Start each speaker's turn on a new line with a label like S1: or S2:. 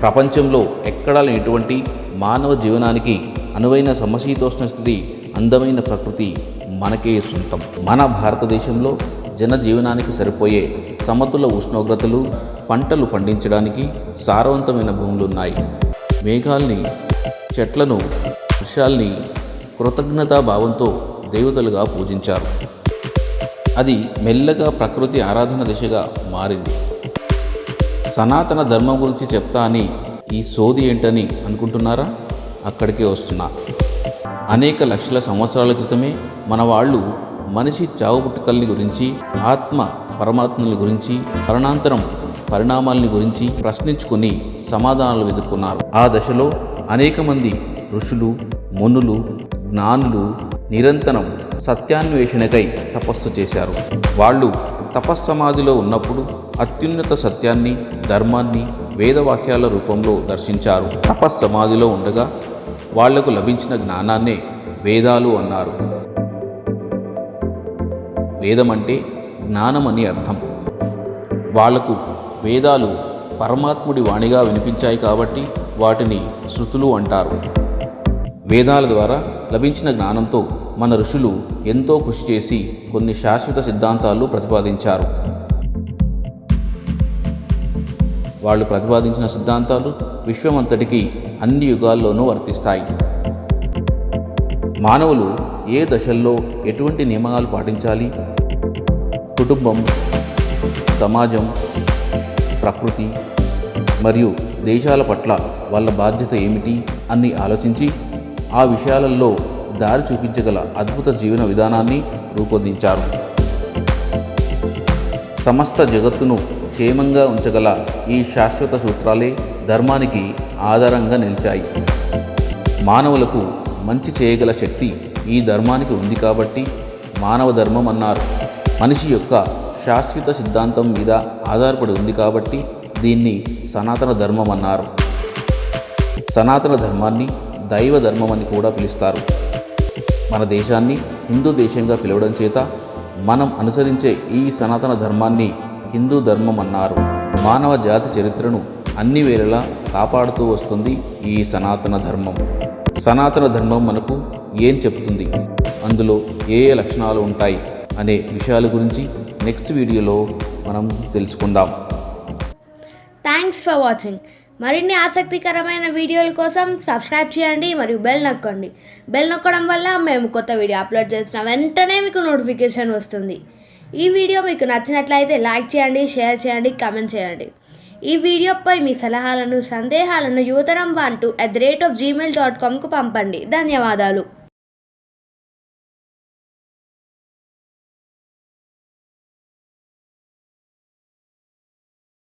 S1: ప్రపంచంలో ఎక్కడా లేనటువంటి మానవ జీవనానికి అనువైన సమశీతోష్ణ స్థితి అందమైన ప్రకృతి మనకే సొంతం. మన భారతదేశంలో జనజీవనానికి సరిపోయే సమతుల ఉష్ణోగ్రతలు పంటలు పండించడానికి సారవంతమైన భూములు ఉన్నాయి మేఘాల్ని చెట్లను వృక్షాల్ని కృతజ్ఞతా భావంతో దేవతలుగా పూజించారు. అది మెల్లగా ప్రకృతి ఆరాధన దిశగా మారింది. సనాతన ధర్మం గురించి చెప్తా అని ఈ సోది ఏంటని అనుకుంటున్నారా? అక్కడికే వస్తున్నా. అనేక లక్షల సంవత్సరాల క్రితమే మన వాళ్ళు మనిషి చావుపుట్టుకల్ని గురించి ఆత్మ పరమాత్మల గురించి మరణాంతరం పరిణామాలని గురించి ప్రశ్నించుకుని సమాధానాలు వెతుక్కున్నారు. ఆ దశలో అనేక మంది ఋషులు మునులు జ్ఞానులు నిరంతరం సత్యాన్వేషణకై తపస్సు చేశారు. వాళ్ళు తపస్సమాధిలో ఉన్నప్పుడు అత్యున్నత సత్యాన్ని ధర్మాన్ని వేదవాక్యాల రూపంలో దర్శించారు. తపస్సమాధిలో ఉండగా వాళ్ళకు లభించిన జ్ఞానాన్నే వేదాలు అన్నారు. వేదం అంటే జ్ఞానం అని అర్థం. వాళ్ళకు వేదాలు పరమాత్ముడి వాణిగా వినిపించాయి కాబట్టి వాటిని శృతులు అంటారు. వేదాల ద్వారా లభించిన జ్ఞానంతో మన ఋషులు ఎంతో కృషి చేసి కొన్ని శాశ్వత సిద్ధాంతాలు ప్రతిపాదించారు. వాళ్ళు ప్రతిపాదించిన సిద్ధాంతాలు విశ్వమంతటికి అన్ని యుగాల్లోనూ వర్తిస్తాయి. మానవులు ఏ దశల్లో ఎటువంటి నియమాలు పాటించాలి? కుటుంబం సమాజం ప్రకృతి మరియు దేశాల పట్ల వాళ్ళ బాధ్యత ఏమిటి? అని ఆలోచించి ఆ విషయాలలో దారి చూపించగల అద్భుత జీవన విధానాన్ని రూపొందించారు. సమస్త జగత్తును క్షేమంగా ఉంచగల ఈ శాశ్వత సూత్రాలే ధర్మానికి ఆధారంగా నిలిచాయి. మానవులకు మంచి చేయగల శక్తి ఈ ధర్మానికి ఉంది కాబట్టి మానవ ధర్మం అన్నారు. మనిషి యొక్క శాశ్వత సిద్ధాంతం మీద ఆధారపడి ఉంది కాబట్టి దీన్ని సనాతన ధర్మం అన్నారు. సనాతన ధర్మాన్ని దైవ ధర్మం అని కూడా పిలుస్తారు. మన దేశాన్ని హిందూ దేశంగా పిలవడం చేత మనం అనుసరించే ఈ సనాతన ధర్మాన్ని హిందూ ధర్మం అన్నారు మానవ జాతి చరిత్రను అన్ని వేళలా కాపాడుతూ వస్తుంది ఈ సనాతన ధర్మం. సనాతన ధర్మం మనకు ఏం చెప్తుంది అందులో ఏ ఏ లక్షణాలు ఉంటాయి? అనే విషయాల గురించి నెక్స్ట్ వీడియోలో మనం తెలుసుకుందాం.
S2: థ్యాంక్స్ ఫర్ వాచింగ్ మరిన్ని ఆసక్తికరమైన వీడియోల కోసం సబ్స్క్రైబ్ చేయండి మరియు బెల్ నొక్కండి. బెల్ నొక్కడం వల్ల మేము కొత్త వీడియో అప్లోడ్ చేసిన వెంటనే మీకు నోటిఫికేషన్ వస్తుంది. ఈ వీడియో మీకు నచ్చినట్లయితే లైక్ చేయండి షేర్ చేయండి కామెంట్ చేయండి. ఈ వీడియోపై మీ సలహాలను సందేహాలను Yuvataram one two at the rate of Gmail dot కామ్కు పంపండి. ధన్యవాదాలు.